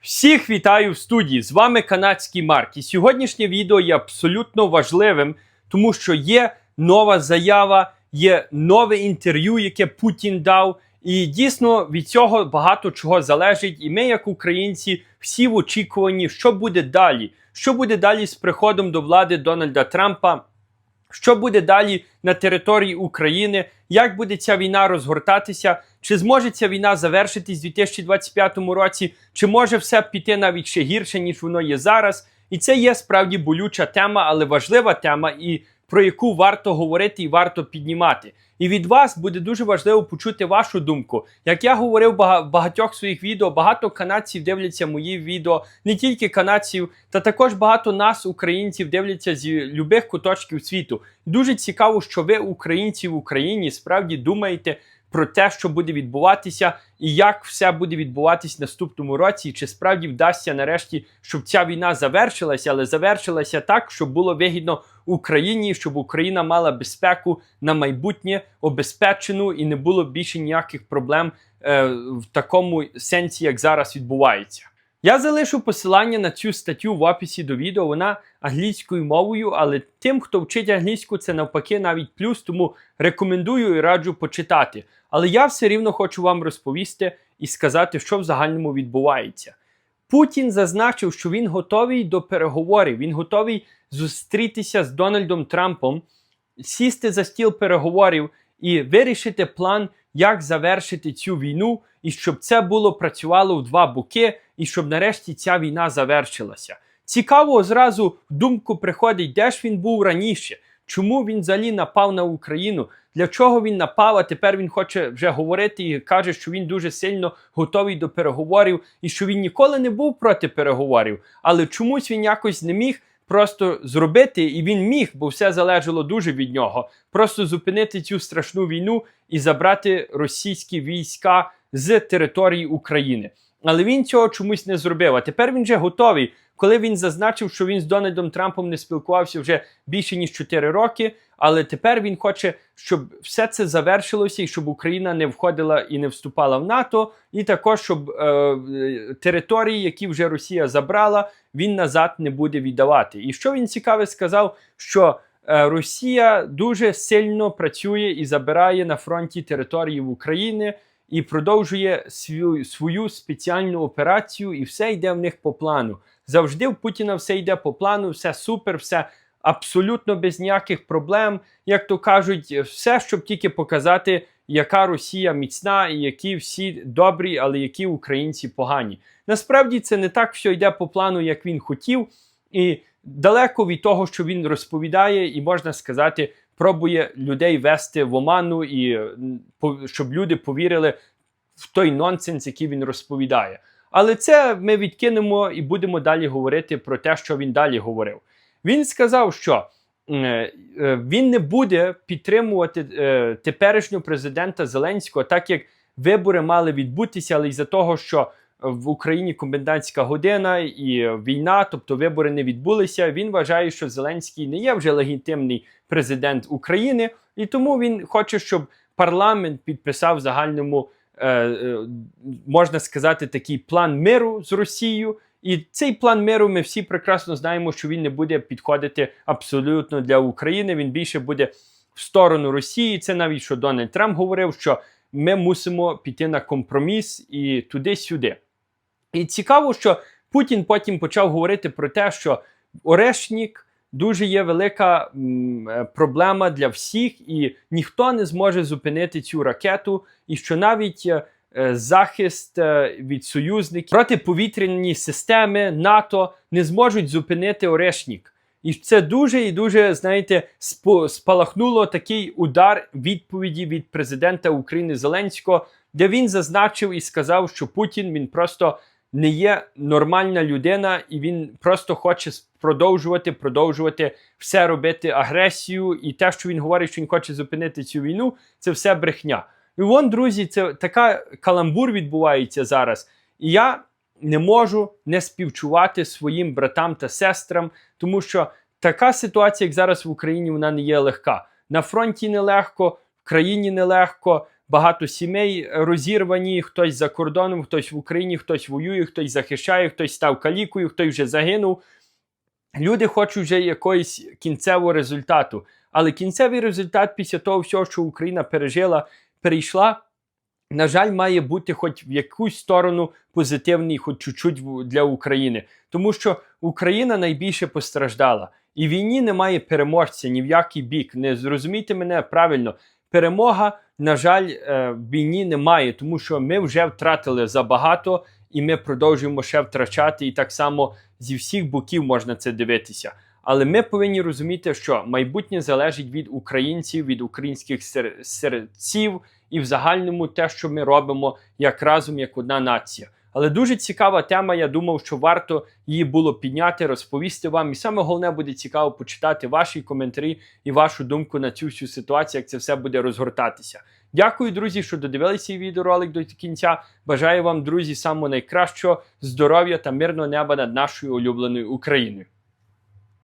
Всіх вітаю в студії! З вами канадський Марк. І сьогоднішнє відео є абсолютно важливим, тому що є нова заява, є нове інтерв'ю, яке Путін дав. І дійсно від цього багато чого залежить. І ми, як українці, всі в очікуванні, що буде далі. Що буде далі з приходом до влади Дональда Трампа? Що буде далі на території України? Як буде ця війна розгортатися? Чи зможе ця війна завершитись у 2025 році? Чи може все піти навіть ще гірше, ніж воно є зараз? І це є справді болюча тема, але важлива тема, і про яку варто говорити і варто піднімати. І від вас буде дуже важливо почути вашу думку. Як я говорив в багатьох своїх відео, багато канадців дивляться мої відео, не тільки канадців, та також багато нас, українців, дивляться з любих куточків світу. Дуже цікаво, що ви, українці в Україні, справді думаєте про те, що буде відбуватися, і як все буде відбуватись в наступному році, і чи справді вдасться нарешті, щоб ця війна завершилася, але завершилася так, щоб було вигідно Україні, щоб Україна мала безпеку на майбутнє обезпечену і не було більше ніяких проблем е, в такому сенсі, як зараз відбувається. Я залишу посилання на цю статтю в описі до відео. Вона англійською мовою, але тим, хто вчить англійську, це навпаки навіть плюс, тому рекомендую і раджу почитати. Але я все рівно хочу вам розповісти і сказати, що в загальному відбувається. Путін зазначив, що він готовий до переговорів, він готовий зустрітися з Дональдом Трампом, сісти за стіл переговорів і вирішити план, як завершити цю війну, і щоб це було працювало в два боки, і щоб нарешті ця війна завершилася. Цікаво, зразу в думку приходить, де ж він був раніше, чому він взагалі напав на Україну, для чого він напав, а тепер він хоче вже говорити і каже, що він дуже сильно готовий до переговорів і що він ніколи не був проти переговорів, але чомусь він якось не міг просто зробити, і він міг, бо все залежало дуже від нього. Просто зупинити цю страшну війну і забрати російські війська з території України. Але він цього чомусь не зробив. А тепер він вже готовий. Коли він зазначив, що він з Дональдом Трампом не спілкувався вже більше ніж 4 роки, але тепер він хоче, щоб все це завершилося і щоб Україна не входила і не вступала в НАТО, і також щоб е, території, які вже Росія забрала, він назад не буде віддавати. І що він цікаве сказав, що е, Росія дуже сильно працює і забирає на фронті території в України і продовжує свою, свою спеціальну операцію, і все йде в них по плану. Завжди в Путіна все йде по плану, все супер, все абсолютно без ніяких проблем. Як то кажуть, все, щоб тільки показати, яка Росія міцна і які всі добрі, але які українці погані. Насправді це не так все йде по плану, як він хотів, і далеко від того, що він розповідає, і можна сказати, пробує людей вести в оману, і щоб люди повірили в той нонсенс, який він розповідає. Але це ми відкинемо і будемо далі говорити про те, що він далі говорив. Він сказав, що е, е, він не буде підтримувати е, теперішнього президента Зеленського, так як вибори мали відбутися, але із-за того, що в Україні комендантська година і війна, тобто вибори не відбулися. Він вважає, що Зеленський не є вже легітимний президент України, і тому він хоче, щоб парламент підписав загальному, е, е, можна сказати, такий план миру з Росією. І цей план миру ми всі прекрасно знаємо, що він не буде підходити абсолютно для України. Він більше буде в сторону Росії. Це навіть що Дональд Трамп говорив, що ми мусимо піти на компроміс і туди-сюди. І цікаво, що Путін потім почав говорити про те, що Орешнік дуже є велика м, е, проблема для всіх, і ніхто не зможе зупинити цю ракету, і що навіть е, е, захист е, від союзників протиповітряні системи НАТО не зможуть зупинити Орешнік. І це дуже і дуже, знаєте, спалахнуло такий удар відповіді від президента України Зеленського, де він зазначив і сказав, що Путін він просто не є нормальна людина, і він просто хоче продовжувати, продовжувати все робити агресію. І те, що він говорить, що він хоче зупинити цю війну, це все брехня. І вон, друзі, це така каламбур відбувається зараз. І я не можу не співчувати своїм братам та сестрам, тому що така ситуація, як зараз в Україні, вона не є легка. На фронті нелегко, в країні нелегко, багато сімей розірвані, хтось за кордоном, хтось в Україні, хтось воює, хтось захищає, хтось став калікою, хтось вже загинув. Люди хочуть вже якогось кінцевого результату. Але кінцевий результат після того всього, що Україна пережила, перейшла, на жаль, має бути хоч в якусь сторону позитивний, хоч чуть-чуть для України. Тому що Україна найбільше постраждала. І війні немає переможця ні в який бік. Не зрозумійте мене правильно. Перемога, на жаль, е, в війні немає, тому що ми вже втратили забагато, і ми продовжуємо ще втрачати. І так само зі всіх боків можна це дивитися. Але ми повинні розуміти, що майбутнє залежить від українців, від українських сер- серців і в загальному те, що ми робимо як разом, як одна нація. Але дуже цікава тема. Я думав, що варто її було підняти, розповісти вам. І саме головне буде цікаво почитати ваші коментарі і вашу думку на цю всю ситуацію, як це все буде розгортатися. Дякую, друзі, що додивилися відеоролик до кінця. Бажаю вам, друзі, самого найкращого здоров'я та мирного неба над нашою улюбленою Україною.